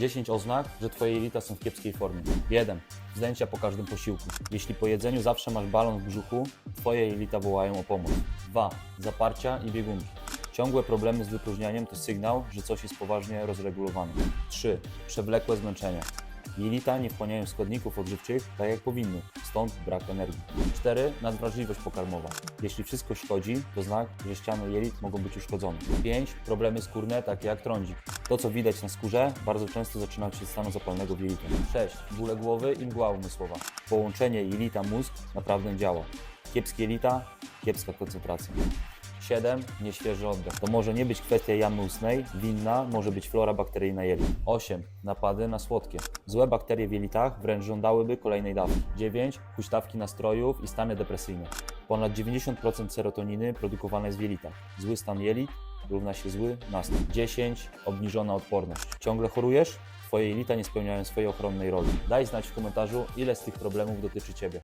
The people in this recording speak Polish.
10 oznak, że Twoje jelita są w kiepskiej formie. 1. Zdjęcia po każdym posiłku. Jeśli po jedzeniu zawsze masz balon w brzuchu, Twoje jelita wołają o pomoc. 2. Zaparcia i biegunki. Ciągłe problemy z wypróżnianiem to sygnał, że coś jest poważnie rozregulowane. 3. Przewlekłe zmęczenie. Jelita nie wchłaniają składników odżywczych tak jak powinny, stąd brak energii. 4. Nadwrażliwość pokarmowa. Jeśli wszystko szkodzi, to znak, że ściany jelit mogą być uszkodzone. 5. Problemy skórne, takie jak trądzik. To, co widać na skórze, bardzo często zaczyna się stanu zapalnego w jelitach. 6. Bóle głowy i mgła umysłowa. Połączenie jelita-mózg naprawdę działa. Kiepskie jelita, kiepska koncentracja. 7. Nieświeży oddech. To może nie być kwestia jamy ustnej, winna może być flora bakteryjna jelit. 8. Napady na słodkie. Złe bakterie w jelitach wręcz żądałyby kolejnej dawki. 9. Huśtawki nastrojów i stany depresyjne. Ponad 90% serotoniny produkowane jest w jelitach. Zły stan jelit równa się zły nastrój. 10. Obniżona odporność. Ciągle chorujesz? Twoje jelita nie spełniają swojej ochronnej roli. Daj znać w komentarzu, ile z tych problemów dotyczy Ciebie.